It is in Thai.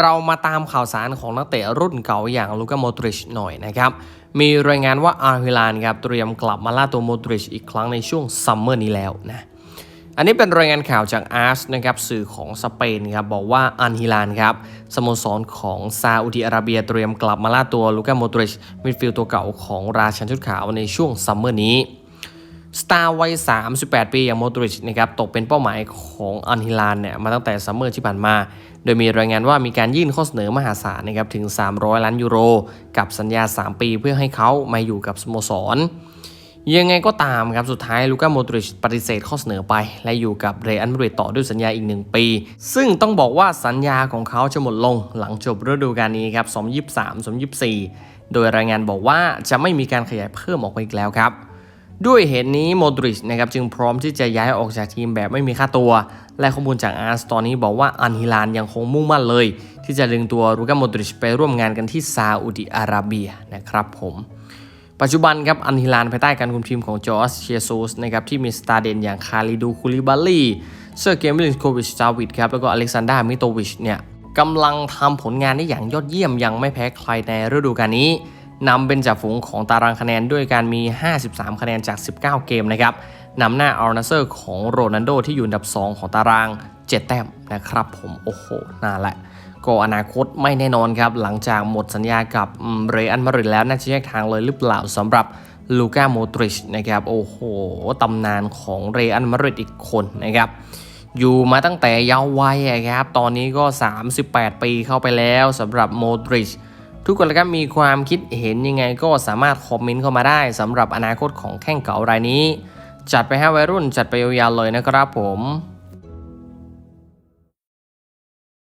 เรามาตามข่าวสารของนักเตะรุ่นเก่าอย่างลูกาโมดริชหน่อยนะครับ มีรายงานว่าอาร์ฮิลานครับเตรียมกลับมาล่าตัวโมดริชอีกครั้งในช่วงซัมเมอร์นี้แล้วนะอันนี้เป็นรายงานข่าวจากอาร์สนะครับสื่อของสเปนครับบอกว่าอันฮิลานครับสโมสรของซาอุดิอาระเบียเตรียมกลับมาล่าตัวลูกาโมดริชมิดฟิลด์ตัวเก่าของราชันชุดขาวในช่วงซัมเมอร์นี้ สตาร์วัย 38 ปีอย่างโมดริชนะครับตกเป็นเป้าหมายของอันฮิลานเนี่ยมาตั้งแต่ซัมเมอร์ที่ผ่านมา โดยมีรายงานว่ามีการยื่นข้อเสนอมหาศาลนะครับถึง 300 ล้านยูโร กับสัญญา 3 ปีเพื่อให้เขามาอยู่กับสโมสร ยังไงก็ตามครับสุดท้ายลูก้าโมดริชปฏิเสธข้อเสนอไป และอยู่กับเรอัลมาดริดต่อด้วยสัญญาอีก 1 ปี ซึ่งต้องบอกว่าสัญญาของเขาจะหมดลงหลังจบฤดูกาลนี้ครับ2023-2024 โดยรายงานบอกว่าจะไม่มีการขยายเพิ่มออกไปอีกแล้วครับ ด้วยเหตุนี้โมดริชนะครับจึงพร้อมที่จะย้ายออกจากทีมแบบไม่มีค่าตัว และข้อมูลจากอาร์สตอนนี้บอกว่าอันฮิลานยังคงมุ่งมั่นเลย ที่จะดึงตัวลูก้าโมดริชไปร่วมงานกันที่ซาอุดิอาระเบียนะครับผมปัจจุบันครับอันฮิลานภายใต้การคุมทีมของจอร์จเชียซูสนะครับที่มีสตาร์เด่นอย่างคาริดูคูลิบาลีเซอร์เกมมิลินโควิชจาวิดครับแล้วก็อเล็กซานดรามิโตวิชเนี่ยกำลังทำผลงานได้อย่างยอดเยี่ยมยังไม่แพ้ใครในฤดูกาลนี้ นำเป็นจ่าฝูงของตารางคะแนนด้วยการมี 53 คะแนนจาก 19 เกมนะครับนำหน้าอัลนาเซอร์ของโรนัลโดที่อยู่อันดับ 2 ของตาราง 7 แต้มนะครับผมโอ้โหน่าละ ก็อนาคตไม่แน่นอนครับ หลังจากหมดสัญญากับเรอัลมาริดแล้วน่าจะแยกทางเลยหรือเปล่าสำหรับลูก้าโมดริชนะครับโอ้โหตำนานของเรอัลมาริดอีกคนนะครับอยู่มาตั้งแต่เยาว์วัยอะครับตอนนี้ก็ 38 ปีเข้าไปแล้วสำหรับโมดริช ทุกคนละครับมีความคิดเห็นยังไงก็สามารถคอมเมนต์เข้ามาได้สำหรับอนาคตของแข้งเก่ารายนี้ จัดไปให้วัยรุ่นจัดไปยาวๆเลยนะครับผม